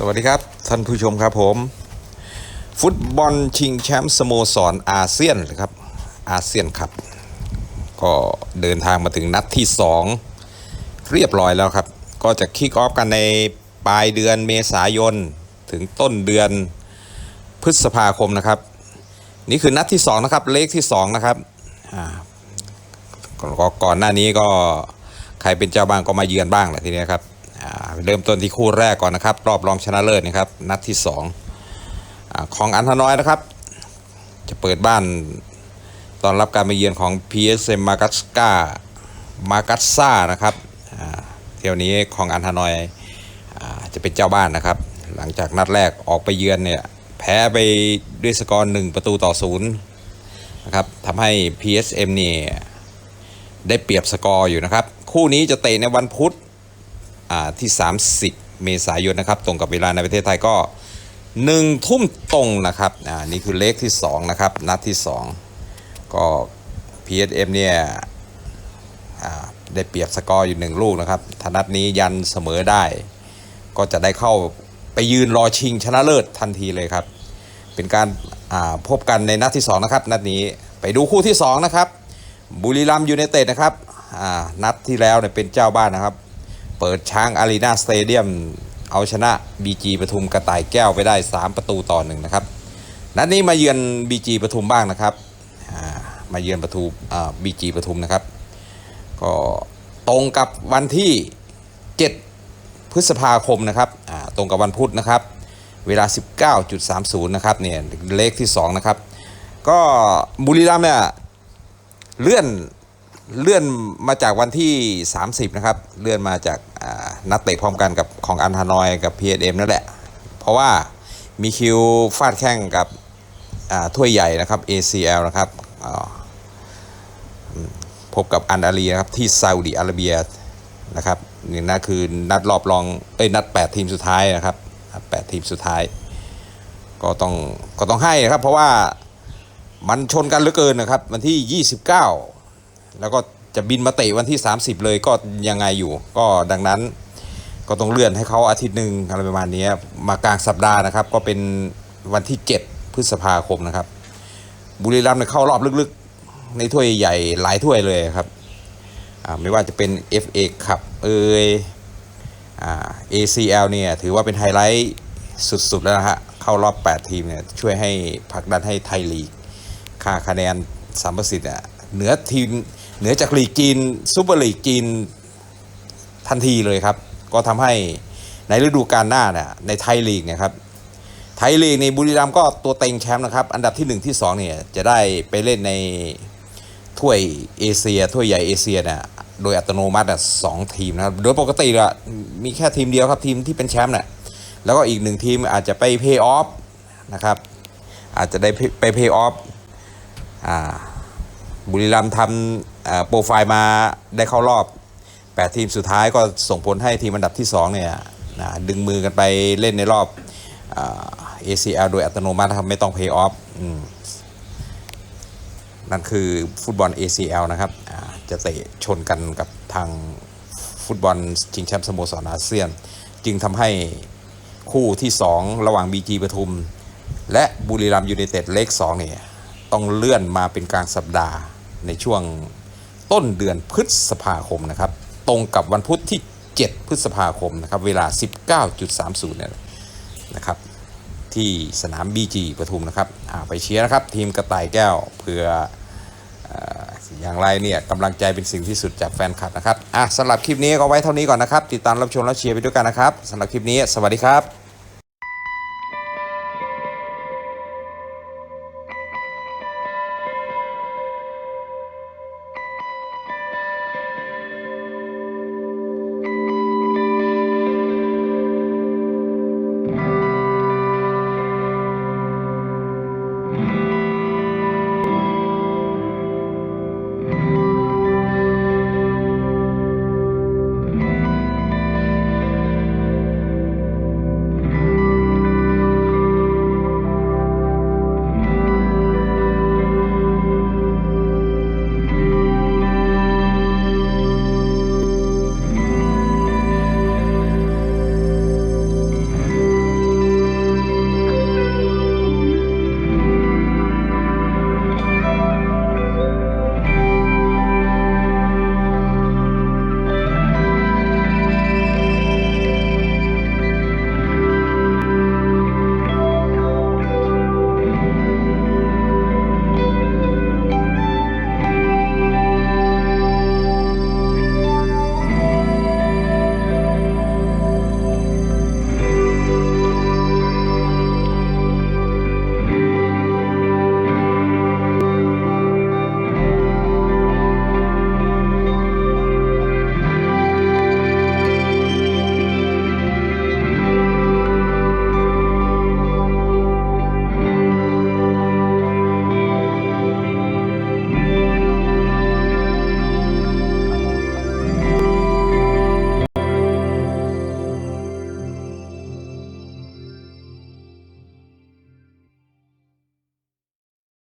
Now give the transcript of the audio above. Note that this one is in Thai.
สวัสดีครับ ท่านผู้ชมครับผม ฟุตบอลชิงแชมป์สโมสรอาเซียนครับอาเซียนครับ ก็เดินทางมาถึงนัดที่ 2 เรียบร้อยแล้วครับ ก็จะคิกออฟกันในปลายเดือนเมษายน ถึงต้นเดือนพฤษภาคมนะครับ นี่คือนัดที่ 2 นะครับ เลขที่ 2 นะครับก่อนก่อนหน้านี้ก็ใครเป็นเจ้าบ้านก็มาเยือนบ้างแหละทีนี้ครับ เริ่มต้นที่คู่แรกก่อนนะครับ รอบรองชนะเลิศนะครับ นัดที่2อของอันธน้อยนะครับ จะเปิดบ้านตอนรับการมาเยือนของ PSM มากัสกามากัสซานะครับเที่ยวนี้ของอันธนอยจะเป็นเจ้าบ้านนะครับ หลังจากนัดแรกออกไปเยือนเนี่ยแพ้ไปด้วยสกอร์หนึ่งประตูต่อศูนย์นะครับทำให้ PSM นี่ได้เปรียบสกอร์อยู่นะครับ คู่นี้จะเตะในวันพุธ ที่ 30 เมษายนนะครับ ตรงกับเวลาในประเทศไทยก็หนึ่งทุ่มตรงนะครับอ่านี่คือเลขที่ 2 นะครับ นัดที่ 2 ก็ PSM เนี่ยอ่าได้เปรียบสกอร์อยู่หนึ่งลูกนะครับถ้านัดนี้ยันเสมอได้ ก็จะได้เข้าไปยืนรอชิงชนะเลิศทันทีเลยครับ เป็นการอ่าพบกันในนัดที่ 2 นะครับ นัดนี้ไปดูคู่ที่ 2 นะครับ บุรีรัมย์ยูไนเต็ดนะครับอ่านัดที่แล้วเนี่ยเป็นเจ้าบ้านนะครับ เปิดช้างอารีนาสเตเดียมเอาชนะ BG ปทุมกระต่ายแก้วไปได้ 3 ประตูต่อหนึ่งนะครับ นัดนี้มาเยือน BG ปทุมบ้างนะครับามาเยือนปทุมอ่า BG ปทุมนะครับ ก็ตรงกับวันที่ 7 พฤษภาคมนะครับ ตรงกับวันพุธนะครับ เวลา 19.30 นะครับ เนี่ยเลขที่ 2 นะครับ ก็บุรีรัมย์เนี่ยเลื่อน เลื่อนมาจากวันที่ 30 นะครับ เลื่อนมาจากนัดเตะพร้อมกันกับของอันธานอยกับ PSM นั่นแหละ เพราะว่ามีคิวฟาดแข้งกับถ้วยใหญ่นะครับ ACL นะครับพบกับอันอาลีนะครับที่ซาอุดิอาระเบียนะครับนี่นั่นคือนัดรอบรองเอ้ยนัด 8 ทีมสุดท้ายนะครับนัด8ทีมสุดท้าย ก็ต้องก็ต้องให้นะครับ เพราะว่ามันชนกันเหลือเกินนะครับ วันที่ 29 แล้วก็จะบินมาเตะวันที่ 30 เลยก็ยังไงอยู่ ก็ดังนั้นก็ต้องเลื่อนให้เขาอาทิตย์หนึ่งอะไรประมาณนี้มากลางสัปดาห์นะครับ ก็เป็นวันที่ 7 พฤษภาคมนะครับ บุรีรัมย์เนี่ยเข้ารอบลึกๆ ในถ้วยใหญ่หลายถ้วยเลยครับไม่ว่าจะเป็น FA คัพเอยอ่า ACL เนี่ยถือว่าเป็นไฮไลท์สุดๆ แล้วนะฮะ เข้ารอบ 8 ทีมเนี่ยช่วยให้ผลักดันให้ไทยลีก ค่าคะแนนสัมประสิทธิ์อะเหนือทีม เหนือจากลีกจีนซูเปอร์ลีกจีนทันทีเลยครับ ก็ทำให้ในฤดูกาลหน้าเนี่ยในไทยลีกเนี่ยครับไทยลีกในบุรีรัมย์ก็ตัวเต็งแชมป์นะครับ อันดับที่ 1 ที่2เนี่ยจะได้ไปเล่นในถ้วยเอเชียถ้วยใหญ่เอเชียเนี่ยโดยอัตโนมัติอะสองทีมนะครับ โดยปกติอะมีแค่ทีมเดียวครับทีมที่เป็นแชมป์เนี่ยแล้วก็อีกหนึ่งทีมอาจจะไปเพย์ออฟนะครับ อาจจะได้ไปเพย์ออฟบุรีรัมย์ทำ โปรไฟล์มาได้เข้ารอบ 8 ทีมสุดท้ายก็ส่งผลให้ทีมอันดับที่2เนี่ยนะดึงมือกันไปเล่นในรอบเอ่า ACL โดยอัตโนมัติครับไม่ต้อง Pay Off อืมนั่นคือฟุตบอล ACL นะครับจะเตะชนกันกับทางฟุตบอลชิงแชมป์สโมสรอาเซียน จึงทำให้คู่ที่ 2 ระหว่าง BG ปทุม และบุรีรัมย์ยูไนเต็ดเลข2เนี่ยต้องเลื่อนมาเป็นกลางสัปดาห์ในช่วง ต้นเดือนพฤษภาคมนะครับ ตรงกับวันพุธที่ 7 พฤษภาคมนะครับ เวลา 19.30เนี่ยนะครับ ที่สนาม BG ปทุมนะครับไปเชียร์นะครับ ทีมกระต่ายแก้วเพื่อเอ่ออย่างไรเนี่ยกำลังใจเป็นสิ่งที่สุดจากแฟนคลับนะครับอะสำหรับคลิปนี้ก็ไว้เท่านี้ก่อนนะครับ ติดตามรับชมและเชียร์ไปด้วยกันนะครับสำหรับคลิปนี้ สวัสดีครับ